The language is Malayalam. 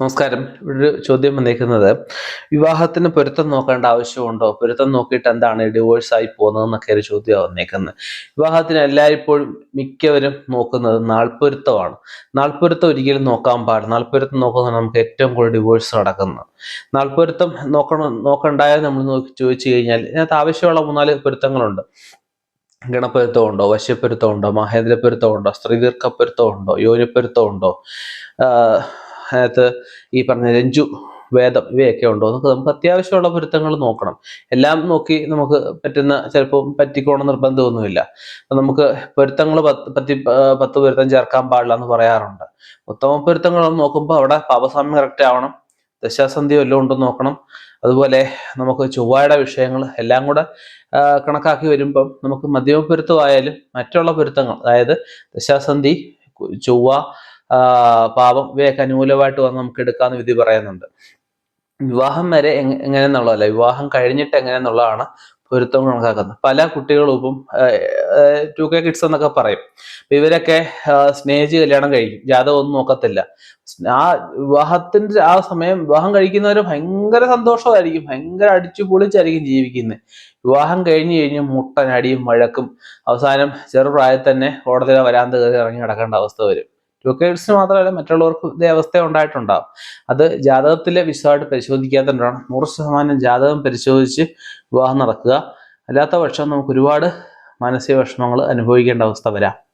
നമസ്കാരം. ഒരു ചോദ്യം വന്നേക്കുന്നത് വിവാഹത്തിന് പൊരുത്തം നോക്കേണ്ട ആവശ്യമുണ്ടോ? പൊരുത്തം നോക്കിയിട്ട് എന്താണ് ഡിവോഴ്സ് ആയി പോകുന്നത് എന്നൊക്കെ ഒരു ചോദ്യമാണ് വന്നേക്കുന്നത്. വിവാഹത്തിന് എല്ലായ്പ്പോഴും മിക്കവരും നോക്കുന്നത് നാൾപ്പൊരുത്തമാണ്. നാൾപ്പൊരുത്തം ഒരിക്കലും നോക്കാൻ പാടില്ല. നാൾപ്പൊരുത്തം നോക്കുന്നത് നമുക്ക് ഏറ്റവും കൂടുതൽ ഡിവോഴ്സ് നടക്കുന്നത് നാൾപ്പൊരുത്തം നോക്കണം നോക്കണ്ടായോ നമ്മൾ നോക്കി ചോദിച്ചു കഴിഞ്ഞാൽ ഇതിനകത്ത് ആവശ്യമുള്ള മൂന്നാൽ പൊരുത്തങ്ങളുണ്ട്. ഗണപ്പൊരുത്തമുണ്ടോ വശ്യപ്പൊരുത്തമുണ്ടോ മഹേന്ദ്രപ്പൊരുത്തമുണ്ടോ? സ്ത്രീദീർഘപ്പൊരുത്തമുണ്ടോ? യോനിപ്പൊരുത്തമുണ്ടോ? അതിനകത്ത് ഈ പറഞ്ഞ രഞ്ജു വേദം ഇവയൊക്കെ ഉണ്ടോ? എന്നൊക്കെ നമുക്ക് അത്യാവശ്യമുള്ള പൊരുത്തങ്ങൾ നോക്കണം. എല്ലാം നോക്കി നമുക്ക് പറ്റുന്ന ചിലപ്പോൾ പറ്റിക്കോണം നിർബന്ധമൊന്നുമില്ല. അപ്പം നമുക്ക് പൊരുത്തങ്ങൾ പത്ത് പത്തി പത്ത് പൊരുത്തം ചേർക്കാൻ പാടില്ല എന്ന് പറയാറുണ്ട്. ഉത്തമ പൊരുത്തങ്ങൾ നോക്കുമ്പോൾ അവിടെ പാപസ്വാമ്യം കറക്റ്റ് ആവണം. ദശാസന്ധി എല്ലാം ഉണ്ടോ നോക്കണം. അതുപോലെ നമുക്ക് ചൊവ്വയുടെ വിഷയങ്ങൾ എല്ലാം കൂടെ കണക്കാക്കി വരുമ്പം നമുക്ക് മധ്യമ പൊരുത്തമായാലും മറ്റുള്ള പൊരുത്തങ്ങൾ അതായത് ദശാസന്ധി ചൊവ്വ പാപം ഇവയൊക്കെ അനുകൂലമായിട്ട് വന്ന് നമുക്ക് എടുക്കാമെന്ന് വിധി പറയുന്നുണ്ട്. വിവാഹം വരെ എങ്ങ- എങ്ങനെയെന്നുള്ളതല്ല വിവാഹം കഴിഞ്ഞിട്ട് എങ്ങനെയെന്നുള്ളതാണ് പൊരുത്തം കണക്കാക്കുന്നത്. പല കുട്ടികളും ഇപ്പം ടു കെ കിഡ്സ് എന്നൊക്കെ പറയും. ഇവരൊക്കെ സ്നേഹിച്ച് കല്യാണം കഴിക്കും. ജാതകം ഒന്നും നോക്കത്തില്ല. ആ വിവാഹത്തിന്റെ ആ സമയം വിവാഹം കഴിക്കുന്നവർ ഭയങ്കര സന്തോഷമായിരിക്കും. ഭയങ്കര അടിച്ചു പൊളിച്ചായിരിക്കും ജീവിക്കുന്നത്. വിവാഹം കഴിഞ്ഞ് കഴിഞ്ഞ് മുട്ടനടിയും വഴക്കും അവസാനം ചെറുപ്രായത്തിൽ തന്നെ കോടതിയിലെ വരാന്ത കയറി ഇറങ്ങി നടക്കേണ്ട അവസ്ഥ വരും. കിഡ്സിന് മാത്രമല്ല മറ്റുള്ളവർക്ക് ഇതേ അവസ്ഥ ഉണ്ടായിട്ടുണ്ടാകും അത് ജാതകത്തിലെ വിശദമായിട്ട് പരിശോധിക്കാത്തതുകൊണ്ടാണ് നൂറ് ശതമാനം ജാതകം പരിശോധിച്ച് വിവാഹം നടക്കുക. അല്ലാത്ത പക്ഷം നമുക്ക് ഒരുപാട് മാനസിക വിഷമങ്ങൾ അനുഭവിക്കേണ്ട അവസ്ഥ വരാം.